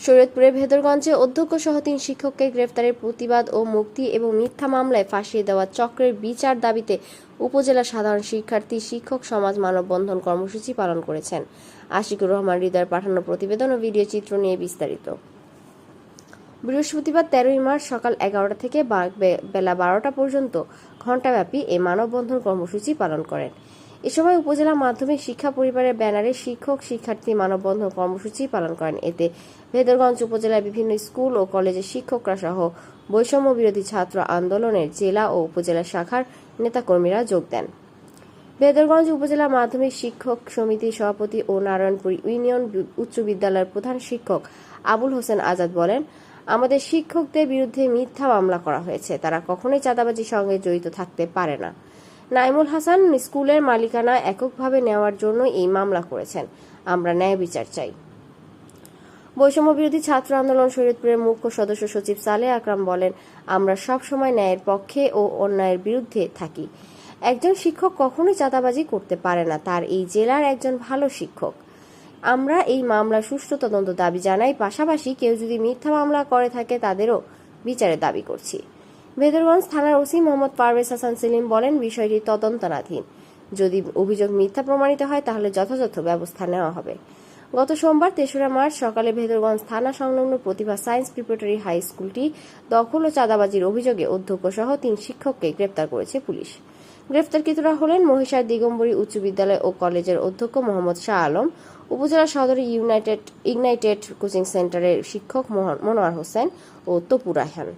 শরীয়তপুরের ভেদরগঞ্জে অধ্যক্ষ সহ তিন শিক্ষককে গ্রেফতারের প্রতিবাদ ও মুক্তি এবং মিথ্যা মামলায় ফাঁসিয়ে দেওয়া চক্রের বিচার দাবিতে উপজেলা সাধারণ শিক্ষার্থী শিক্ষক সমাজ মানববন্ধন কর্মসূচি পালন করেছেন। আশিকুর রহমান হৃদয়ের পাঠানো প্রতিবেদন ও ভিডিও চিত্র নিয়ে বিস্তারিত। বৃহস্পতিবার তেরোই মার্চ সকাল এগারোটা থেকে বেলা বারোটা পর্যন্ত ঘণ্টাব্যাপী এই মানববন্ধন কর্মসূচি পালন করেন। এ সময় উপজেলা মাধ্যমিক শিক্ষা পরিবারের ব্যানারে শিক্ষক, শিক্ষার্থী, মানববন্ধন কর্মসূচি পালন করেন। এতে ভেদরগঞ্জ উপজেলার বিভিন্ন স্কুল ও কলেজের শিক্ষকরা সহ বৈষম্য বিরোধী ছাত্র আন্দোলনের জেলা ও উপজেলা শাখার নেতাকর্মীরা যোগ দেন। বেদরগঞ্জ উপজেলা মাধ্যমিক শিক্ষক সমিতির সভাপতি ও নারায়ণপুর ইউনিয়ন উচ্চ বিদ্যালয়ের প্রধান শিক্ষক আবুল হোসেন আজাদ বলেন, আমাদের শিক্ষকদের বিরুদ্ধে মিথ্যা মামলা করা হয়েছে। তারা কখনোই চাঁদাবাজির সঙ্গে জড়িত থাকতে পারে না। নাইমুল হাসান স্কুলের মালিকানা এককভাবে নেওয়ার জন্য এই মামলা করেছেন। আমরা ন্যায় বিচার চাই। বৈষম্য বিরোধী ছাত্র আন্দোলন শরীয়তপুরের মুখ্য সদস্য সচিব সালে আকরাম বলেন, আমরা সব সময় ন্যায়ের পক্ষে ও অন্যায়ের বিরুদ্ধে থাকি। একজন শিক্ষক কখনোই চাঁদাবাজি করতে পারে না, তার এই জেলার একজন ভালো শিক্ষক। আমরা এই মামলার সুষ্ঠু তদন্ত দাবি জানাই, পাশাপাশি কেউ যদি মিথ্যা মামলা করে থাকে, তাদেরও বিচারের দাবি করছি। ভেদরগঞ্জ থানার ওসি মোহাম্মদ পারভেজ হাসান সেলিম বলেন, বিষয়টি তদন্তনাধীন যদি অভিযোগ মিথ্যা প্রমাণিত হয়, তাহলে যথাযথ ব্যবস্থা নেওয়া হবে। গত সোমবার, তেসরা মার্চ সকালে ভেদরগঞ্জ থানা সংলগ্ন প্রতিভা সায়েন্স প্রিপারেটরি হাই স্কুলটি দখল ও চাঁদাবাজির অভিযোগে অধ্যক্ষ সহ তিন শিক্ষককে গ্রেপ্তার করেছে পুলিশ। গ্রেপ্তারকৃতরা হলেন মহিষার দিগম্বরী উচ্চ বিদ্যালয় ও কলেজের অধ্যক্ষ মোহাম্মদ শাহ আলম, উপজেলা সদরে ইউনাইটেড ইগনাইটেড কোচিং সেন্টারের শিক্ষক মনোয়ার হোসেন ও তপু রায়হান।